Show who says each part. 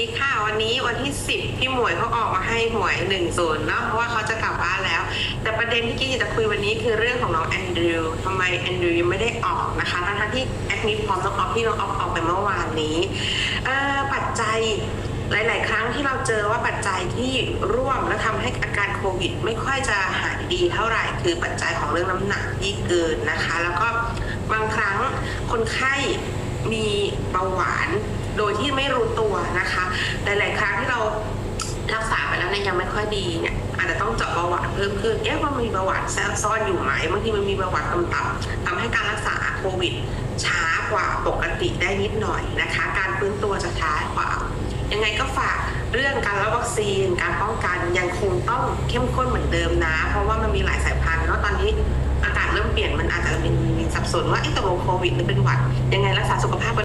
Speaker 1: ดีค่ะวันนี้วันที่ 10 พี่หมวยเขาออกมาให้หวย1นศูนย์เนาะเพราะว่าเขาจะกลับบ้านแล้ว แต่ประเด็นที่กิ๊กจะคุยวันนี้คือเรื่องของน้องแอนดรูว์ทำไมแอนดรูว์ยังไม่ได้ออกนะคะทั้งที่แอดมิดพร้อมน้องออฟที่น้องออฟออกไปเมื่อวานนี้ปัจจัยหลาย ๆ ครั้งที่เราเจอว่าปัจจัยที่ร่วมและทำให้อาการโควิด ไม่ค่อยจะหายดีเท่าไหร่ คือปัจจัยของเรื่องน้ำหนักที่เกินนะคะ แล้วก็บางครั้งคนไข้มีเบาหวานโดยที่ไม่รู้ตัว หลาย ๆ ครั้งที่เรารักษาไปแล้วเนี่ยยังไม่ค่อยดีเนี่ยอาจจะต้องเจาะเบาหวานเพิ่มขึ้นเอ๊ะว่ามันมีเบาหวานแทรกซ่อนอยู่ไหมบางทีมันมีเบาหวานต่ำๆทำให้การรักษาโควิด ช้ากว่าปกติได้นิดหน่อยนะคะ การฟื้นตัวจะช้ากว่า ยังไงก็ฝากเรื่องการรับวัคซีน การป้องกันยังคงต้องเข้มข้นเหมือนเดิมนะ เพราะว่ามันมีหลายสายพันธุ์แล้วตอนนี้อากาศเริ่มเปลี่ยนมันอาจจะมีสับสนว่าไอ้ตกลงโควิดหรือเป็นหวัดยังไงรักษาสุขภาพ